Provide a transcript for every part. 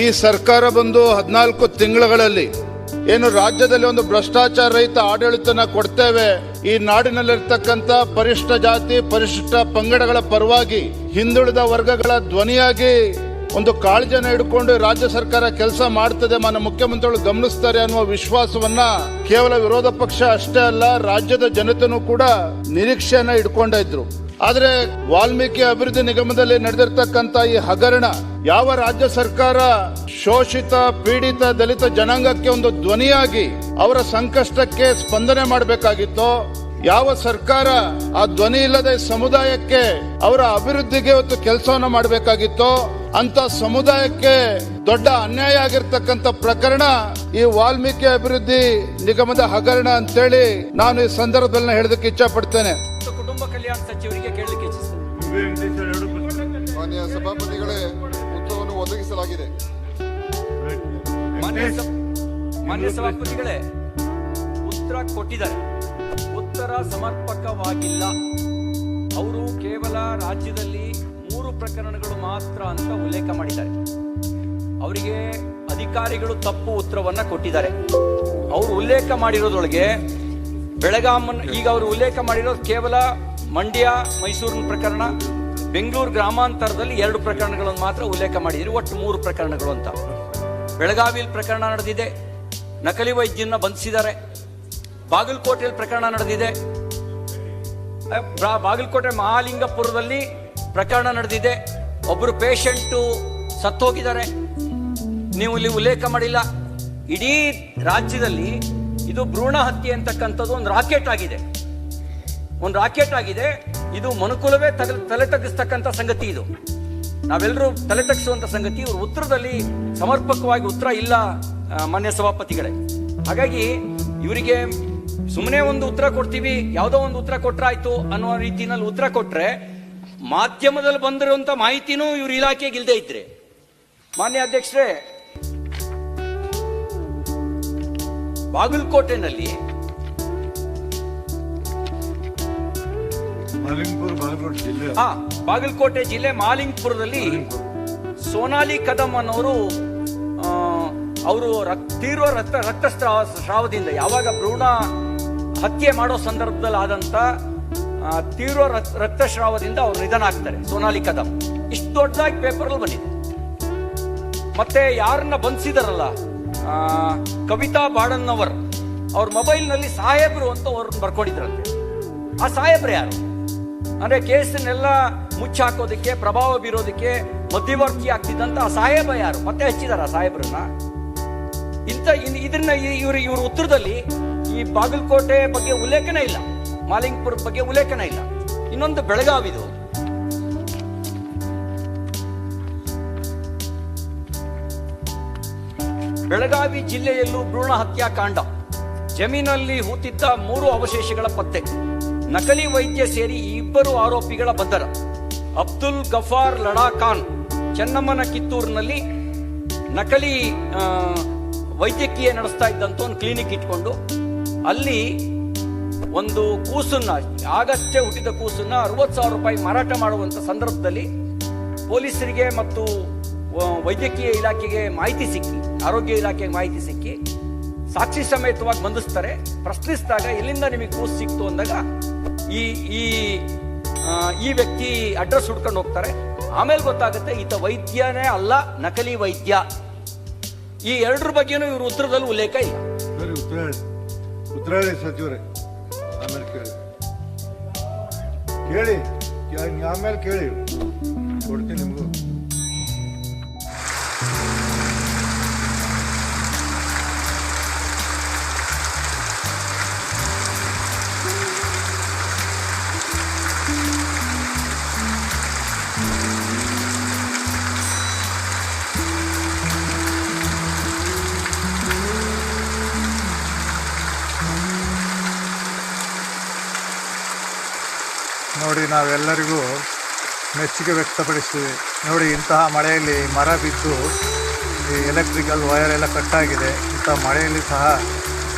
ಈ ಸರ್ಕಾರ ಬಂದು ಹದಿನಾಲ್ಕು ತಿಂಗಳುಗಳಲ್ಲಿ ಏನು ರಾಜ್ಯದಲ್ಲಿ ಒಂದು ಭ್ರಷ್ಟಾಚಾರ ರಹಿತ ಆಡಳಿತನ ಕೊಡ್ತೇವೆ, ಈ ನಾಡಿನಲ್ಲಿರ್ತಕ್ಕಂಥ ಪರಿಶಿಷ್ಟ ಜಾತಿ ಪರಿಶಿಷ್ಟ ಪಂಗಡಗಳ ಪರವಾಗಿ ಹಿಂದುಳಿದ ವರ್ಗಗಳ ಧ್ವನಿಯಾಗಿ ಒಂದು ಕಾಳಜಿಯನ್ನು ಹಿಡ್ಕೊಂಡು ರಾಜ್ಯ ಸರ್ಕಾರ ಕೆಲಸ ಮಾಡ್ತದೆ ಮನ ಮುಖ್ಯಮಂತ್ರಿಗಳು ಗಮನಿಸ್ತಾರೆ ಅನ್ನುವ ವಿಶ್ವಾಸವನ್ನ ಕೇವಲ ವಿರೋಧ ಪಕ್ಷ ಅಷ್ಟೇ ಅಲ್ಲ, ರಾಜ್ಯದ ಜನತೆನೂ ಕೂಡ ನಿರೀಕ್ಷೆಯನ್ನ ಇಟ್ಕೊಂಡ ಆದ್ರೆ ವಾಲ್ಮೀಕಿ ಅಭಿವೃದ್ಧಿ ನಿಗಮದಲ್ಲಿ ನಡೆದಿರ್ತಕ್ಕಂತ ಈ ಹಗರಣ ಯಾವ ರಾಜ್ಯ ಸರ್ಕಾರ ಶೋಷಿತ, ಪೀಡಿತ ದಲಿತ ಜನಾಂಗಕ್ಕೆ ಒಂದು ಧ್ವನಿಯಾಗಿ ಅವರ ಸಂಕಷ್ಟಕ್ಕೆ ಸ್ಪಂದನೆ ಮಾಡಬೇಕಾಗಿತ್ತೋ, ಯಾವ ಸರ್ಕಾರ ಆ ಧ್ವನಿ ಇಲ್ಲದೆ ಸಮುದಾಯಕ್ಕೆ ಅವರ ಅಭಿವೃದ್ಧಿಗೆ ಒಂದು ಕೆಲಸವನ್ನು ಮಾಡಬೇಕಾಗಿತ್ತೋ ಅಂತ ಸಮುದಾಯಕ್ಕೆ ದೊಡ್ಡ ಅನ್ಯಾಯ ಆಗಿರ್ತಕ್ಕಂಥ ಪ್ರಕರಣ ಈ ವಾಲ್ಮೀಕಿ ಅಭಿವೃದ್ಧಿ ನಿಗಮದ ಹಗರಣ ಅಂತೇಳಿ ನಾನು ಈ ಸಂದರ್ಭದಲ್ಲಿ ಹೇಳೋದಕ್ಕೆ ಇಚ್ಛೆ ಪಡ್ತೇನೆ ಮತ್ತು ಕುಟುಂಬ ಕಲ್ಯಾಣ ಸಚಿವರಿಗೆ ಕೇಳಲಿಕ್ಕೆ ಇಚ್ಛಿಸ್ತೇನೆ. ಮಾನ್ಯ ಸಭಾಪತಿಗಳೇ ಉತ್ತರವನ್ನು ಒದಗಿಸಲಾಗಿದೆ. ಮಾನ್ಯ ಸಭಾಪತಿಗಳೇ ಉತ್ತರ ಕೊಟ್ಟಿದ್ದಾರೆ. ಉತ್ತರ ಸಮರ್ಪಕವಾಗಿಲ್ಲ. ಅವರು ಕೇವಲ ರಾಜ್ಯದಲ್ಲಿ ಮೂರು ಪ್ರಕರಣಗಳು ಮಾತ್ರ ಅಂತ ಉಲ್ಲೇಖ ಮಾಡಿದ್ದಾರೆ. ಅವರಿಗೆ ಅಧಿಕಾರಿಗಳು ತಪ್ಪು ಉತ್ತರವನ್ನ ಕೊಟ್ಟಿದ್ದಾರೆ. ಅವರು ಉಲ್ಲೇಖ ಮಾಡಿರೋದ್ರೊಳಗೆ ಬೆಳಗಾಮನ್ ಈಗ ಅವರು ಉಲ್ಲೇಖ ಮಾಡಿರೋದು ಕೇವಲ ಮಂಡ್ಯ, ಮೈಸೂರಿನ ಪ್ರಕರಣ, ಬೆಂಗಳೂರು ಗ್ರಾಮಾಂತರದಲ್ಲಿ ಎರಡು ಪ್ರಕರಣಗಳನ್ನು ಮಾತ್ರ ಉಲ್ಲೇಖ ಮಾಡಿದ್ರು ಒಟ್ಟು ಮೂರು ಪ್ರಕರಣಗಳು ಅಂತ. ಬೆಳಗಾವಿಯಲ್ಲಿ ಪ್ರಕರಣ ನಡೆದಿದೆ. ನಕಲಿ ವೈದ್ಯನ ಬಂಧಿಸಿದ್ದಾರೆ. ಬಾಗಲಕೋಟೆಯಲ್ಲಿ ಪ್ರಕರಣ ನಡೆದಿದೆ. ಬಾಗಲಕೋಟೆ ಮಹಾಲಿಂಗಪುರದಲ್ಲಿ ಪ್ರಕರಣ ನಡೆದಿದೆ. ಒಬ್ಬರು ಪೇಷಂಟು ಸತ್ತೋಗಿದ್ದಾರೆ. ನೀವು ಇಲ್ಲಿ ಉಲ್ಲೇಖ ಮಾಡಿಲ್ಲ. ಇಡೀ ರಾಜ್ಯದಲ್ಲಿ ಇದು ಭ್ರೂಣ ಹತ್ಯೆ ಅಂತಕ್ಕಂಥದ್ದು ಒಂದು ರಾಕೆಟ್ ಆಗಿದೆ. ಒಂದು ರಾಕೆಟ್ ಆಗಿದೆ. ಇದು ಮನುಕುಲವೇ ತಲೆ ತಲೆ ತಗ್ಗಿಸ್ತಕ್ಕಂಥ ಸಂಗತಿ ಇದು. ನಾವೆಲ್ಲರೂ ತಲೆ ತಗ್ಗಿಸುವಂತ ಸಂಗತಿ. ಇವರು ಉತ್ತರದಲ್ಲಿ ಸಮರ್ಪಕವಾಗಿ ಉತ್ತರ ಇಲ್ಲ ಮಾನ್ಯ ಸಭಾಪತಿಗಳೇ. ಹಾಗಾಗಿ ಇವರಿಗೆ ಸುಮ್ಮನೆ ಒಂದು ಉತ್ತರ ಕೊಡ್ತೀವಿ, ಯಾವುದೋ ಒಂದು ಉತ್ತರ ಕೊಟ್ರಾಯ್ತು ಅನ್ನುವ ರೀತಿನಲ್ಲಿ ಉತ್ತರ ಕೊಟ್ರೆ ಮಾಧ್ಯಮದಲ್ಲಿ ಬಂದಿರುವಂತ ಮಾಹಿತಿನೂ ಇವ್ರ ಇಲಾಖೆಗೆ ಇಲ್ದೇ ಇದ್ರೆ. ಮಾನ್ಯ ಅಧ್ಯಕ್ಷರೇ, ಬಾಗಲಕೋಟೆನಲ್ಲಿ ಹಾ ಬಾಗಲಕೋಟೆ ಜಿಲ್ಲೆ. ಮಾಲಿಂಗ್ಪುರದಲ್ಲಿ ಸೋನಾಲಿ ಕದಂ ಅನ್ನೋರು ಅವರು ತೀವ್ರ ರಕ್ತ ರಕ್ತಸ್ರಾವ ಸ್ರಾವದಿಂದ ಯಾವಾಗ ಭ್ರೂಣ ಹತ್ಯೆ ಮಾಡೋ ಸಂದರ್ಭದಲ್ಲಿ ಆದಂತ ತೀವ್ರ ರಕ್- ರಕ್ತಸ್ರಾವದಿಂದ ಅವರು ನಿಧನ ಆಗ್ತಾರೆ ಸೋನಾಲಿ ಕದಂ ಇಷ್ಟು ದೊಡ್ಡದಾಗಿ ಪೇಪರ್ ಬಂದಿದೆ. ಮತ್ತೆ ಯಾರನ್ನ ಬಂಧಿಸಿದಾರಲ್ಲ ಆ, ಕವಿತಾ ಬಾಡನ್ನವರ್ ಅವ್ರ ಮೊಬೈಲ್ನಲ್ಲಿ ಸಾಹೇಬ್ರು ಅಂತ ಅವ್ರನ್ನ ಬರ್ಕೊಂಡಿದ್ರಂತೆ. ಆ ಸಾಹೇಬ್ರು ಯಾರು? ಅಂದ್ರೆ ಕೇಸನ್ನೆಲ್ಲ ಮುಚ್ಚಾಕೋದಕ್ಕೆ, ಪ್ರಭಾವ ಬೀರೋದಕ್ಕೆ ಮಧ್ಯವರ್ತಿ ಆಗ್ತಿದ್ದಂತ ಆ ಸಾಹೇಬ ಯಾರು? ಮತ್ತೆ ಹಚ್ಚಿದಾರ ಸಾಹೇಬ್ರನ್ನ? ಇಂಥ ಇದನ್ನ ಇವ್ರ ಇವ್ರ ಉತ್ತರದಲ್ಲಿ ಈ ಬಾಗಲಕೋಟೆ ಬಗ್ಗೆ ಉಲ್ಲೇಖನ ಇಲ್ಲ. ಮಾಲಿಂಗ್ಪುರ ಬಗ್ಗೆ ಉಲ್ಲೇಖನ ಇಲ್ಲ. ಇನ್ನೊಂದು ಬೆಳಗಾವಿದು ಬೆಳಗಾವಿ ಜಿಲ್ಲೆಯಲ್ಲೂ ಭ್ರೂಣ ಹತ್ಯಾಕಾಂಡ. ಜಮೀನಲ್ಲಿ ಹೂತಿದ್ದ ಮೂರು ಅವಶೇಷಗಳ ಪತ್ತೆ. ನಕಲಿ ವೈದ್ಯ ಸೇರಿ ಇಬ್ಬರು ಆರೋಪಿಗಳ ಬಂಧನ. ಅಬ್ದುಲ್ ಗಫಾರ್ ಲಡಾ ಖಾನ್ ಚೆನ್ನಮ್ಮನ ಕಿತ್ತೂರಿನಲ್ಲಿ ನಕಲಿ ವೈದ್ಯಕೀಯ ನಡೆಸ್ತಾ ಇದ್ದಂತ ಒಂದು ಕ್ಲಿನಿಕ್ ಇಟ್ಕೊಂಡು ಅಲ್ಲಿ ಒಂದು ಕೂಸನ್ನ ಆಗಷ್ಟೇ ಹುಟ್ಟಿದ ಕೂಸನ್ನ ಅರವತ್ತು ಸಾವಿರ ರೂಪಾಯಿ ಮಾರಾಟ ಮಾಡುವಂತ ಸಂದರ್ಭದಲ್ಲಿ ಪೊಲೀಸರಿಗೆ ಮತ್ತು ವೈದ್ಯಕೀಯ ಇಲಾಖೆಗೆ ಮಾಹಿತಿ ಸಿಕ್ಕಿ, ಆರೋಗ್ಯ ಇಲಾಖೆಗೆ ಮಾಹಿತಿ ಸಿಕ್ಕಿ ಸಾಕ್ಷಿ ಸಮೇತವಾಗಿ ಬಂಧಿಸ್ತಾರೆ. ಪ್ರಶ್ನಿಸಿದಾಗ ಎಲ್ಲಿಂದ ನಿಮಗೆ ಕೂಸು ಸಿಕ್ತು ಅಂದಾಗ ಈ ಈ ಈ ವ್ಯಕ್ತಿ ಅಡ್ರೆಸ್ ಹುಡ್ಕೊಂಡು ಹೋಗ್ತಾರೆ. ಆಮೇಲೆ ಗೊತ್ತಾಗುತ್ತೆ ಈತ ವೈದ್ಯನೇ ಅಲ್ಲ ನಕಲಿ ವೈದ್ಯ. ಈ ಎರಡರ ಬಗ್ಗೆನೂ ಇವರು ಉತ್ತರದಲ್ಲಿ ಉಲ್ಲೇಖ ಇಲ್ಲ. ಉತ್ತರಾಳಿ ಸಚಿವರೇ. ಆಮೇಲೆ ಕೇಳಿ ಕೇಳಿ, ಆಮೇಲೆ ಕೇಳಿ. ಕೊಡ್ತೀನಿ ನಿಮಗೂ. ನೋಡಿ ನಾವೆಲ್ಲರಿಗೂ ಮೆಚ್ಚುಗೆ ವ್ಯಕ್ತಪಡಿಸ್ತೀವಿ. ನೋಡಿ, ಇಂತಹ ಮಳೆಯಲ್ಲಿ ಮರ ಬಿದ್ದು ಈ ಎಲೆಕ್ಟ್ರಿಕಲ್ ವೈರ್ ಎಲ್ಲ ಕಟ್ಟಾಗಿದೆ ಇಂಥ ಮಳೆಯಲ್ಲಿ ಸಹ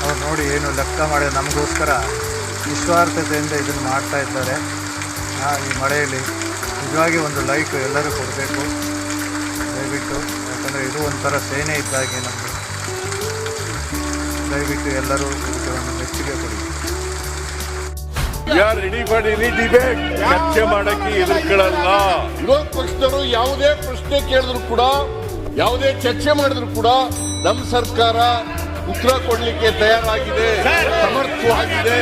ಅವ್ರು ನೋಡಿ ಏನು ಲೆಕ್ಕ ಮಾಡಿ ನಮಗೋಸ್ಕರ ನಿಸ್ವಾರ್ಥತೆಯಿಂದ ಇದನ್ನು ಮಾಡ್ತಾ ಇದ್ದಾರೆ. ಈ ಮಳೆಯಲ್ಲಿ ನಿಜವಾಗಿ ಒಂದು ಲೈಕ್ ಎಲ್ಲರೂ ಕೊಡಬೇಕು. ದಯವಿಟ್ಟು, ಯಾಕಂದರೆ ಇದು ಒಂಥರ ಸೇನೆ ಇದ್ದಾಗೆ ನಮಗೆ. ದಯವಿಟ್ಟು ಎಲ್ಲರೂ ಇದಕ್ಕೆ ಒಂದು ಮೆಚ್ಚುಗೆ ಕೊಡಿ. We are ready for any debate ಚರ್ಚೆ ಮಾಡಕ್ಕೆ ಎದುರುಗಳಲ್ಲ? ವಿರೋಧ ಪಕ್ಷದವರು ಯಾವುದೇ ಪ್ರಶ್ನೆ ಕೇಳಿದ್ರು ಕೂಡ ಯಾವುದೇ ಚರ್ಚೆ ಮಾಡಿದ್ರು ಕೂಡ ನಮ್ಮ ಸರ್ಕಾರ ಉತ್ತರ ಕೊಡ್ಲಿಕ್ಕೆ ತಯಾರಾಗಿದೆ ಸಮರ್ಥವಾಗಿದೆ.